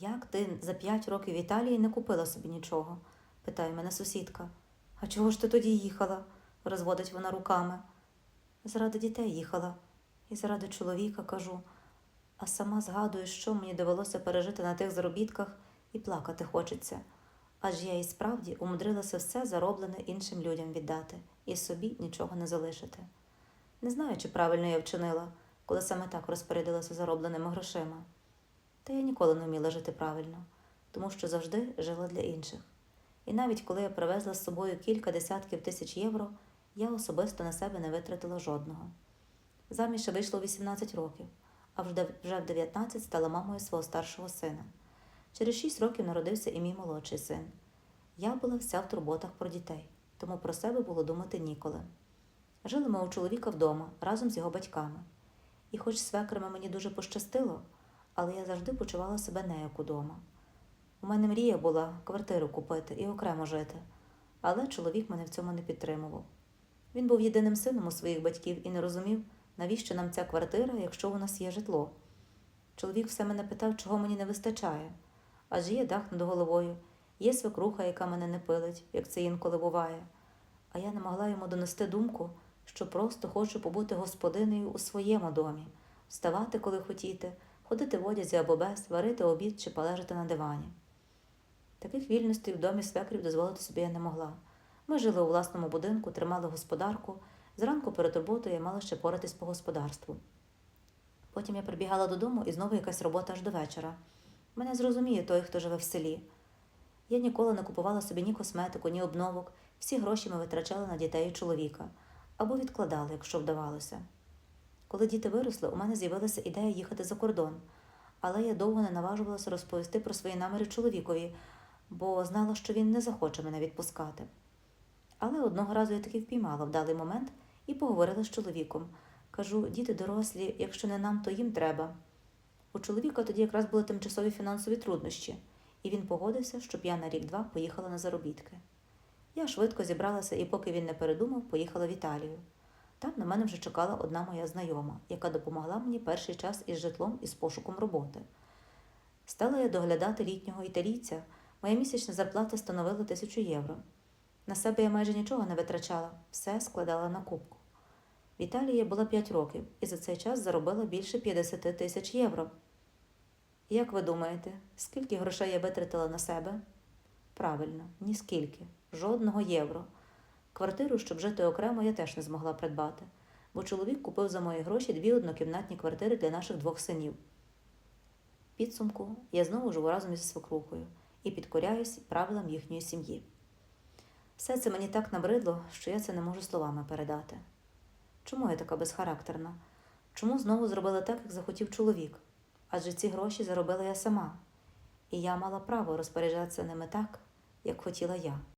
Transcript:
Як ти за п'ять років в Італії не купила собі нічого? питає мене сусідка. А чого ж ти тоді їхала? розводить вона руками. Заради дітей їхала, і заради чоловіка кажу, а сама згадую, що мені довелося пережити на тих заробітках, і плакати хочеться. Аж я і справді умудрилася все зароблене іншим людям віддати і собі нічого не залишити. Не знаю, чи правильно я вчинила, коли саме так розпорядилася заробленими грошима. Та я ніколи не вміла жити правильно, тому що завжди жила для інших. І навіть коли я привезла з собою кілька десятків тисяч євро, я особисто на себе не витратила жодного. Заміж вийшло 18 років, а вже в 19 стала мамою свого старшого сина. Через 6 років народився і мій молодший син. Я була вся в турботах про дітей, тому про себе було думати ніколи. Жили ми у чоловіка вдома разом з його батьками. І хоч свекрами мені дуже пощастило, але я завжди почувала себе не як удома. У мене мрія була квартиру купити і окремо жити, але чоловік мене в цьому не підтримував. Він був єдиним сином у своїх батьків і не розумів, навіщо нам ця квартира, якщо у нас є житло. Чоловік все мене питав, чого мені не вистачає, адже є дах над головою, є свекруха, яка мене не пилить, як це інколи буває. А я не могла йому донести думку, що просто хочу побути господинею у своєму домі, вставати, коли хотіти, ходити в одязі або без, варити обід чи полежати на дивані. Таких вільностей в домі свекрів дозволити собі я не могла. Ми жили у власному будинку, тримали господарку. Зранку перед роботою я мала ще поратись по господарству. Потім я прибігала додому і знову якась робота аж до вечора. Мене зрозуміє той, хто живе в селі. Я ніколи не купувала собі ні косметику, ні обновок. Всі гроші ми витрачали на дітей і чоловіка або відкладали, якщо вдавалося. Коли діти виросли, у мене з'явилася ідея їхати за кордон, але я довго не наважувалася розповісти про свої наміри чоловікові, бо знала, що він не захоче мене відпускати. Але одного разу я таки впіймала вдалий момент і поговорила з чоловіком. Кажу, діти дорослі, якщо не нам, то їм треба. У чоловіка тоді якраз були тимчасові фінансові труднощі, і він погодився, щоб я на рік-два поїхала на заробітки. Я швидко зібралася і, поки він не передумав, поїхала в Італію. Там на мене вже чекала одна моя знайома, яка допомогла мені перший час із житлом і з пошуком роботи. Стала я доглядати літнього італійця, моя місячна зарплата становила тисячу євро. На себе я майже нічого не витрачала, все складала на кубку. В Італії була 5 років і за цей час заробила більше 50 тисяч євро. Як ви думаєте, скільки грошей я витратила на себе? Правильно, ні скільки, жодного євро. Квартиру, щоб жити окремо, я теж не змогла придбати, бо чоловік купив за мої гроші дві однокімнатні квартири для наших двох синів. Підсумку я знову живу разом із свекрухою і підкоряюсь правилам їхньої сім'ї. Все це мені так набридло, що я це не можу словами передати. Чому я така безхарактерна? Чому знову зробила так, як захотів чоловік? Адже ці гроші заробила я сама, і я мала право розпоряджатися ними так, як хотіла я.